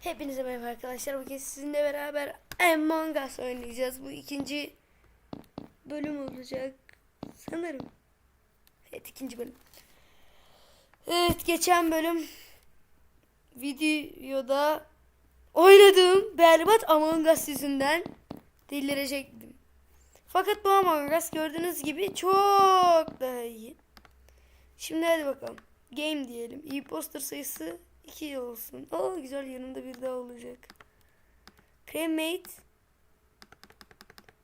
Hepinize merhaba arkadaşlar. Bugün sizinle beraber Among Us oynayacağız. Bu ikinci bölüm olacak. Sanırım. Evet ikinci bölüm. Evet geçen bölüm videoda oynadığım berbat Among Us yüzünden delirecektim. Fakat bu Among Us gördüğünüz gibi çok daha iyi. Şimdi hadi bakalım. Game diyelim. İyi poster sayısı 2 olsun. Oo güzel yanında bir daha olacak. Cremate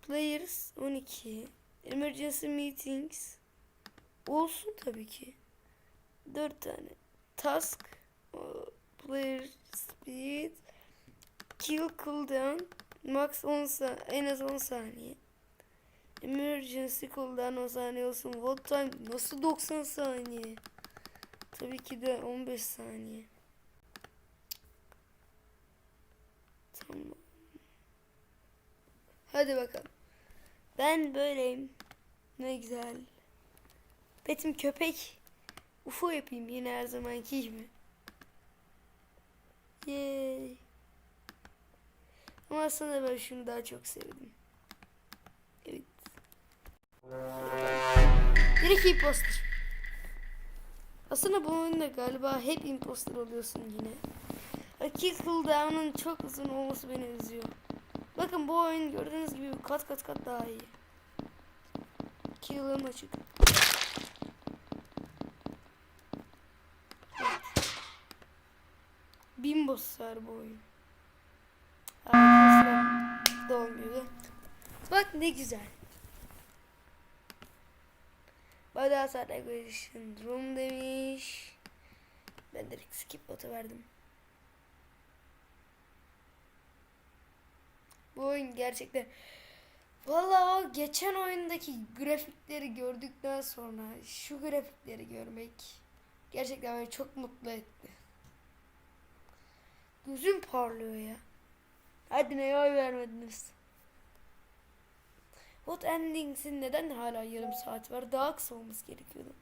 Players 12 Emergency Meetings Olsun tabii ki. 4 tane. Task Player Speed Kill Cooldown Max 10 sa en az 10 saniye. Emergency cooldown 10 saniye olsun. Vote time nasıl 90 saniye? Tabii ki de 15 saniye. Tamam. Hadi bakalım. Ben böyleyim. Ne güzel. Betim köpek. UFO yapayım yine her zamanki gibi. Yay. Ama aslında ben şunu daha çok sevdim. Evet. Direkt imposter. Aslında bu oyunda galiba hep imposter oluyorsun yine. Kill cooldown'un çok uzun olması beni üzüyor. Bakın bu oyun gördüğünüz gibi kat kat kat daha iyi. Kill'ım açık. Evet. Bin boss var bu oyun. Arkadaşlar da olmuyordu. Bak ne güzel. Bada Celebration Room demiş. Ben direkt skip botu verdim. Bu oyun gerçekten Vallahi o geçen oyundaki grafikleri gördükten sonra şu grafikleri görmek gerçekten beni çok mutlu etti. Gözüm parlıyor ya. Hadi neye oy vermediniz? What Endings'in neden hala yarım saat var? Daha kısa olması gerekiyordu.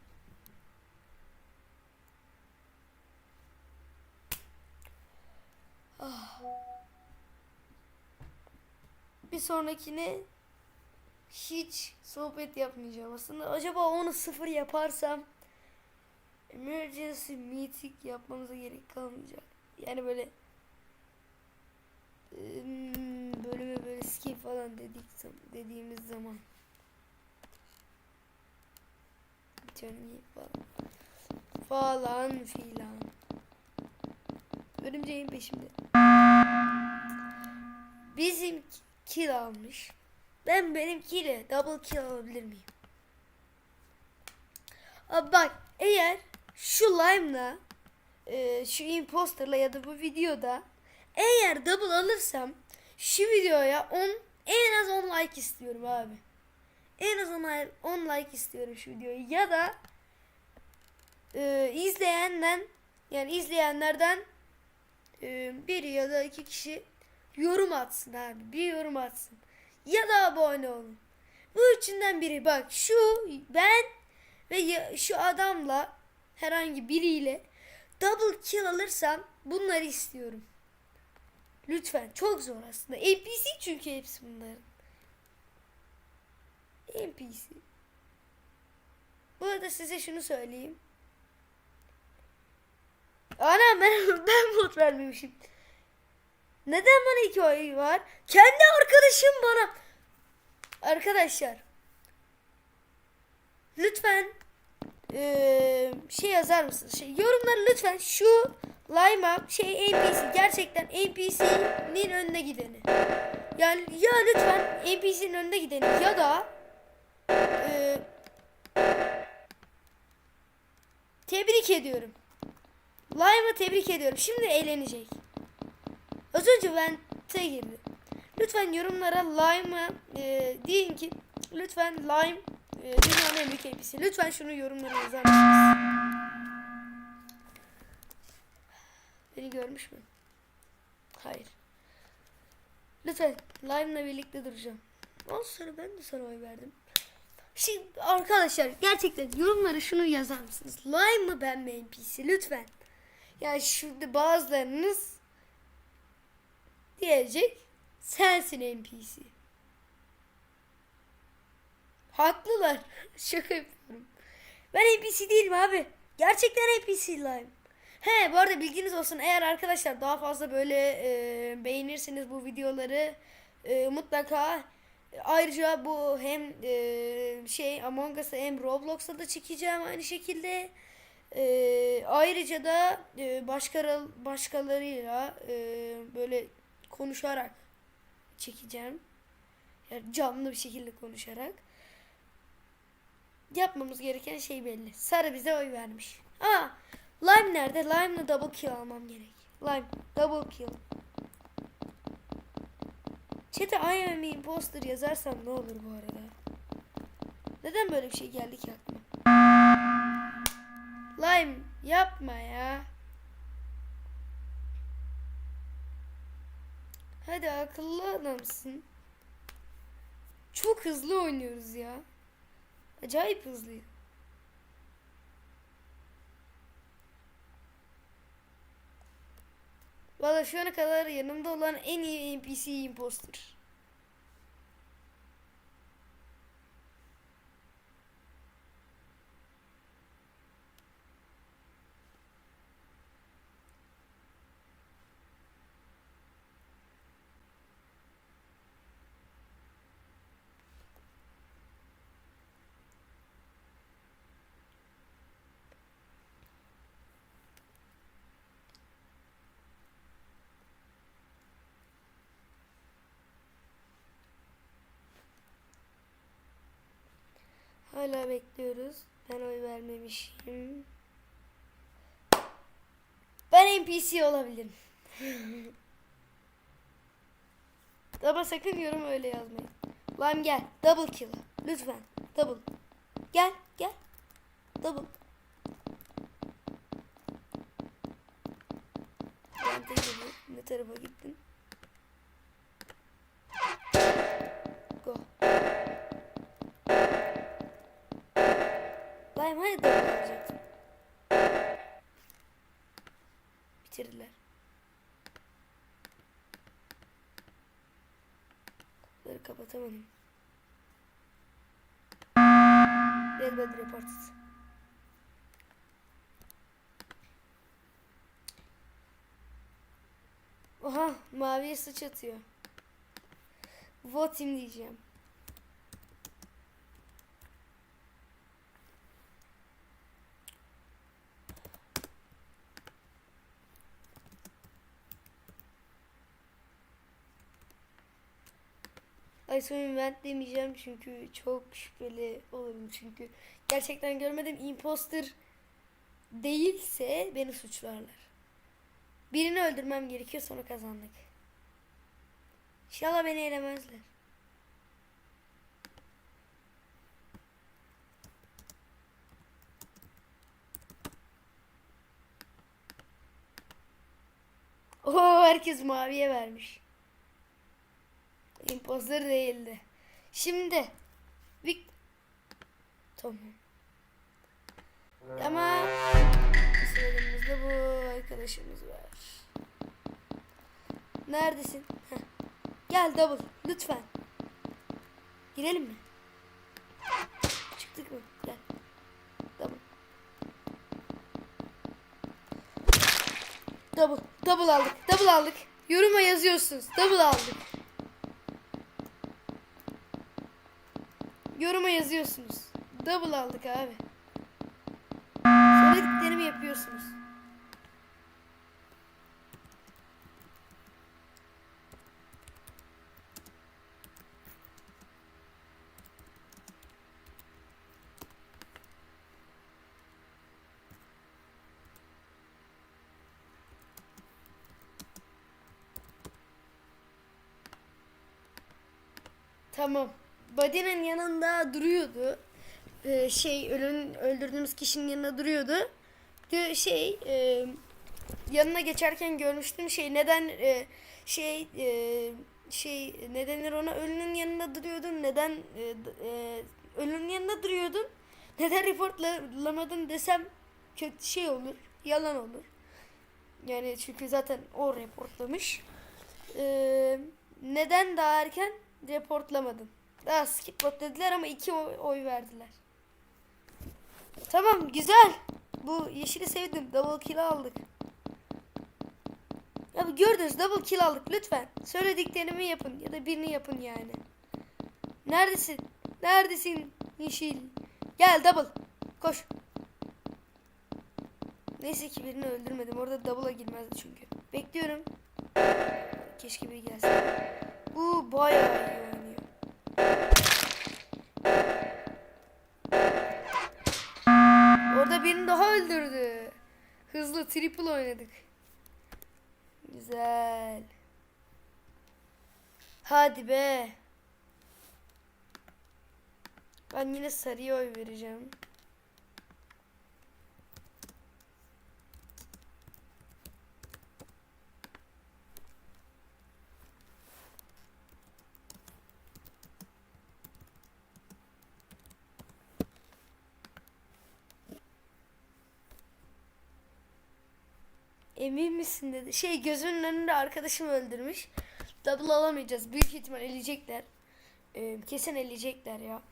Bir sonrakine hiç sohbet yapmayacağım aslında. Acaba onu sıfır yaparsam emergency meeting yapmamıza gerek kalmayacak. Yani böyle bölüme böyle skip falan dedik dediğimiz zaman Johnny falan falan filan Örümceğin peşimde Bizim kill almış Ben benimkiyle double kill alabilir miyim? Abi bak eğer şu lime'la e, şu imposterla ya da bu videoda eğer double alırsam şu videoya 10 en az 10 like istiyorum abi. En az 10, 10 like istiyorum şu videoyu ya da e, izleyenden yani izleyenlerden e, biri ya da iki kişi yorum atsın abi. Bir yorum atsın. Ya da abone olun. Bu üçünden biri bak şu ben ve şu adamla herhangi biriyle double kill alırsam bunları istiyorum. Lütfen çok zor aslında. NPC çünkü hepsi bunların. NPC. Bu arada size şunu söyleyeyim. Ana ben, ben bot vermemişim. Neden bana iki oy var? Kendi arkadaşım bana. Arkadaşlar. Lütfen eee, şey yazar mısınız? Şey, yorumlara lütfen şu Lime şey NPC gerçekten NPC'nin önüne gideni. Yani ya lütfen NPC'nin önüne gideni ya da eee, tebrik ediyorum. Lime'ı tebrik ediyorum. Şimdi eğlenecek. Az önce vente girdi. Lütfen yorumlara Lime'a e, deyin ki lütfen Lime e, dünyanın en büyük NPC. Lütfen şunu yorumlara yazar mısınız? Beni görmüş mü? Hayır. Lütfen Lime'la birlikte duracağım. Ondan sonra ben de sana oy verdim. Şimdi arkadaşlar gerçekten yorumlara şunu yazar mısınız? Lime mı ben mi NPC? Lütfen. Yani şurada bazılarınız diyecek sensin NPC. Haklılar. Şaka yapıyorum. Ben NPC değilim abi. Gerçekten NPC'liyim. He bu arada bilginiz olsun eğer arkadaşlar daha fazla böyle e, beğenirseniz bu videoları e, mutlaka ayrıca bu hem e, şey Among Us'a hem Roblox'a da çekeceğim aynı şekilde. E, ayrıca da e, başka başkalarıyla e, böyle konuşarak çekeceğim. Yani canlı bir şekilde konuşarak. Yapmamız gereken şey belli. Sarı bize oy vermiş. Aa, Lime nerede? Lime'la double kill almam gerek. Lime, double kill. Chat'e I am imposter yazarsam ne olur bu arada? Neden böyle bir şey geldi ki aklıma? Lime yapma ya. Hadi akıllı adamsın. Çok hızlı oynuyoruz ya. Acayip hızlı. Valla şu ana kadar yanımda olan en iyi NPC imposter. Hala bekliyoruz. Ben oy vermemişim. Ben NPC olabilirim. Ama sakın yorum öyle yazmayın. Lan gel. Double kill. Lütfen. Double. Gel. Gel. Double. Ne tarafa gittin? Go. Bitirdiler. Kapıları kapatamadım. Red Bad Reports. Oha maviye sıç atıyor. Votim diyeceğim. ISO invent demeyeceğim çünkü çok şüpheli olurum çünkü gerçekten görmedim imposter değilse beni suçlarlar. Birini öldürmem gerekiyor sonra kazandık. İnşallah beni elemezler. Oo herkes maviye vermiş. Imposter değildi. Şimdi Vic Tamam. Ama sıramızda bu arkadaşımız var. Neredesin? Heh. Gel double lütfen. Girelim mi? Çıktık mı? Gel. Double. Double. Double aldık. Double aldık. Yoruma yazıyorsunuz. Double aldık. Yoruma yazıyorsunuz. Double aldık abi. Söylediklerimi yapıyorsunuz. Tamam. Body'nin yanında duruyordu. Ee, şey ölün öldürdüğümüz kişinin yanında duruyordu. Diyor şey e, yanına geçerken görmüştüm şey neden e, şey e, şey ne denir ona ölünün yanında duruyordun neden e, e, ölünün yanında duruyordun neden reportlamadın desem kötü şey olur yalan olur yani çünkü zaten o reportlamış Ee, neden daha erken reportlamadın? Daha skip bot dediler ama iki oy, verdiler. Tamam güzel. Bu yeşili sevdim. Double kill aldık. Ya gördünüz double kill aldık lütfen. Söylediklerimi yapın ya da birini yapın yani. Neredesin? Neredesin yeşil? Gel double. Koş. Neyse ki birini öldürmedim. Orada double'a girmezdi çünkü. Bekliyorum. Keşke biri gelse. Bu bayağı iyi Hızlı triple oynadık. Güzel. Hadi be. Ben yine sarıya oy vereceğim. Emin misin dedi. Şey gözünün önünde arkadaşım öldürmüş. Double alamayacağız. Büyük ihtimal eleyecekler. Ee, kesin eleyecekler ya.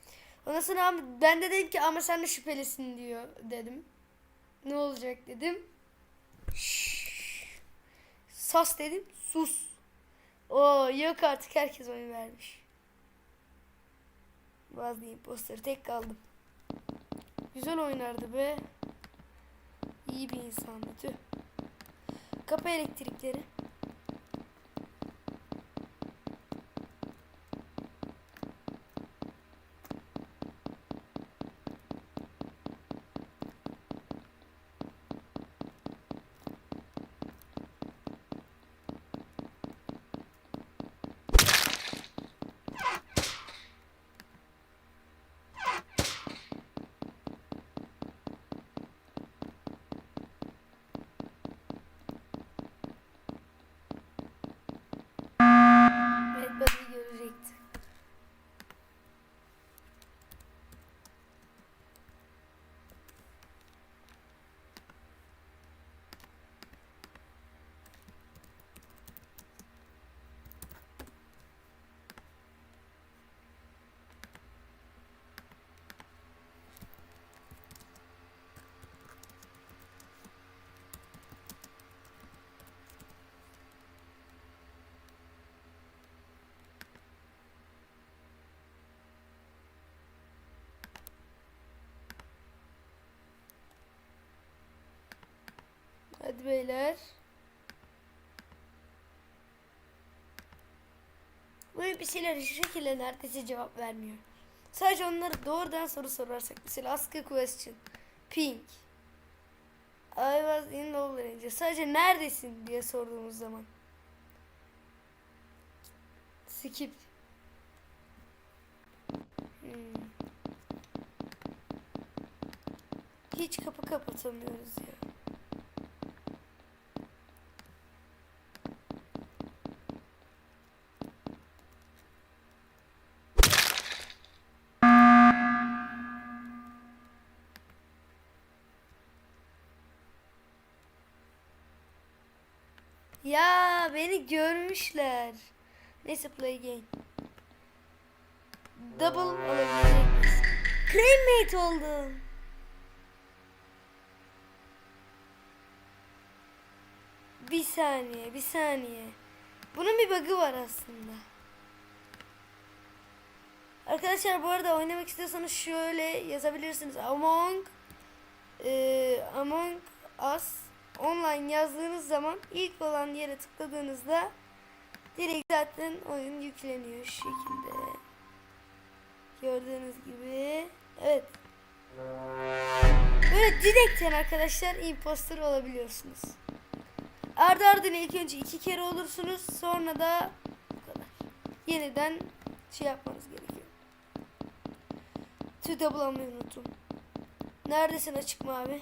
Ondan sonra abi ben de dedim ki ama sen de şüphelisin diyor dedim. Ne olacak dedim. Şşş. Sas dedim. Sus. O yok artık herkes oyun vermiş. Bazı imposter tek kaldım. Güzel oynardı be. İyi bir insandı tüh. Kapı elektrikleri. Hadi beyler. Bu NPC'ler şu şekilde neredeyse cevap vermiyor. Sadece onlara doğrudan soru sorarsak. Mesela ask a question. Pink. I was in Lower Range. Sadece neredesin diye sorduğumuz zaman. Skip. Hmm. Hiç kapı kapatamıyoruz ya. Ya beni görmüşler. Neyse play game. Double olabilecek miyiz? Claymate oldum. Bir saniye, bir saniye. Bunun bir bug'ı var aslında. Arkadaşlar bu arada oynamak istiyorsanız şöyle yazabilirsiniz. Among e, Among Us online yazdığınız zaman ilk olan yere tıkladığınızda direkt zaten oyun yükleniyor şu şekilde. Gördüğünüz gibi. Evet. Böyle direkten arkadaşlar imposter olabiliyorsunuz. Ardı ardına ilk önce iki kere olursunuz. Sonra da bu kadar. Yeniden şey yapmanız gerekiyor. Tüy double almayı unuttum. Neredesin açık mavi?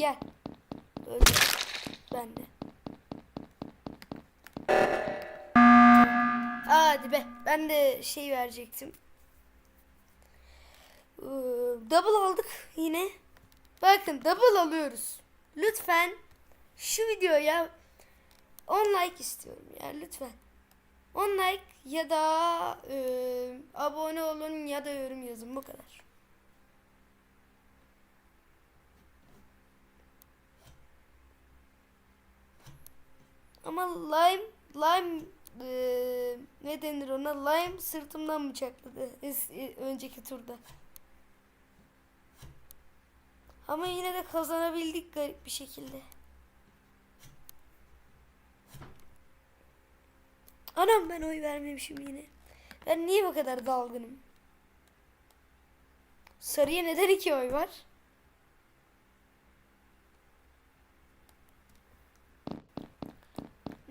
Gel. Öldüm. Ben de. Hadi be. Ben de şey verecektim. Ee, double aldık yine. Bakın double alıyoruz. Lütfen şu videoya 10 like istiyorum ya lütfen. 10 like ya da e, abone olun ya da yorum yazın bu kadar. Ama lime lime e, ne denir ona lime sırtımdan bıçakladı e, önceki turda. Ama yine de kazanabildik garip bir şekilde. Anam ben oy vermemişim yine. Ben niye bu kadar dalgınım? Sarıya neden iki oy var?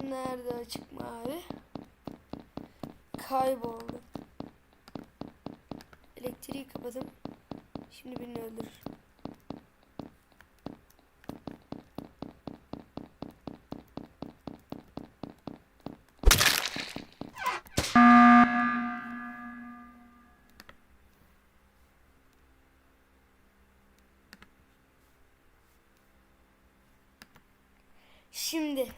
Nerede açık mavi? Kayboldu. Elektriği kapadım. Şimdi birini öldürür. Şimdi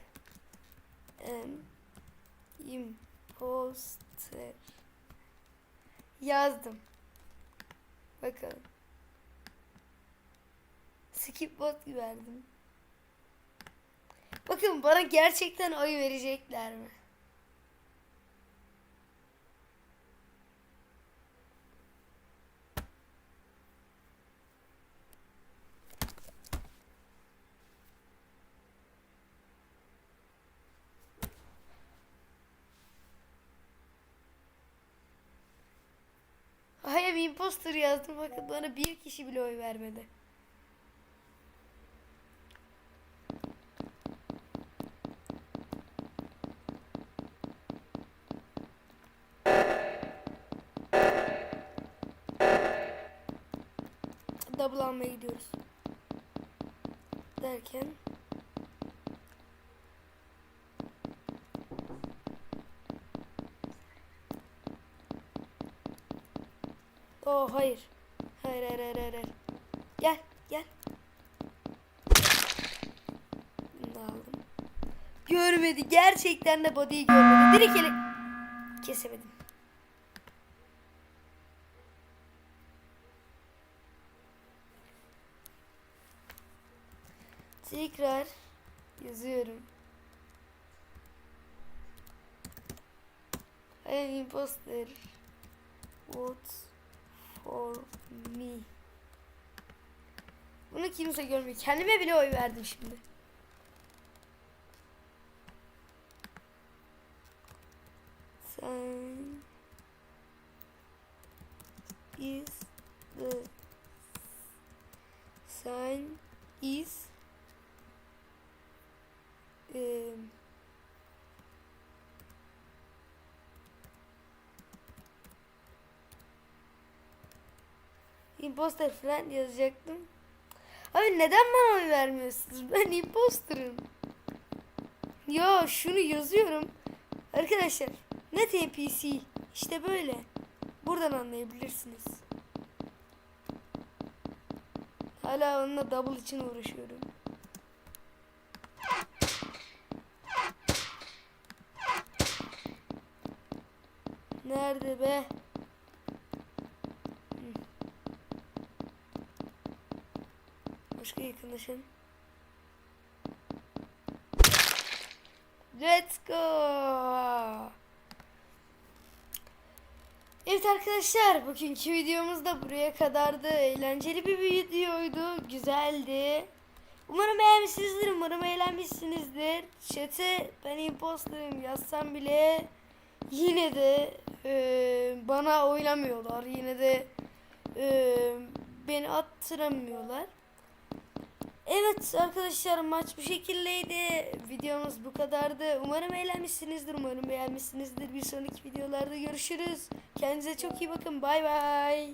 em, imposter yazdım. Bakalım. Skip bot verdim. Bakın bana gerçekten oy verecekler mi? Hayır bir imposter yazdım bakın bana bir kişi bile oy vermedi. Double almaya gidiyoruz. Derken Hayır. Hayır hayır hayır hayır. Gel gel. Aldım. Görmedi. Gerçekten de body'yi görmedi. Direkt ele... Kesemedim. Tekrar yazıyorum. I imposter. Vote for me. Bunu kimse görmüyor. Kendime bile oy verdim şimdi. Sen is the sign is imposter falan yazacaktım. Abi neden bana oy vermiyorsunuz? Ben imposterım. Ya şunu yazıyorum. Arkadaşlar net NPC işte böyle. Buradan anlayabilirsiniz. Hala onunla double için uğraşıyorum. Nerede be? Başka yakınlaşın. Let's go. Evet arkadaşlar bugünkü videomuz da buraya kadardı. Eğlenceli bir videoydu. Güzeldi. Umarım beğenmişsinizdir. Umarım eğlenmişsinizdir. Chat'e ben imposterım yazsam bile yine de e, bana oylamıyorlar. Yine de e, beni attıramıyorlar. Evet arkadaşlar maç bu şekildeydi. Videomuz bu kadardı. Umarım eğlenmişsinizdir. Umarım beğenmişsinizdir. Bir sonraki videolarda görüşürüz. Kendinize çok iyi bakın. Bay bay.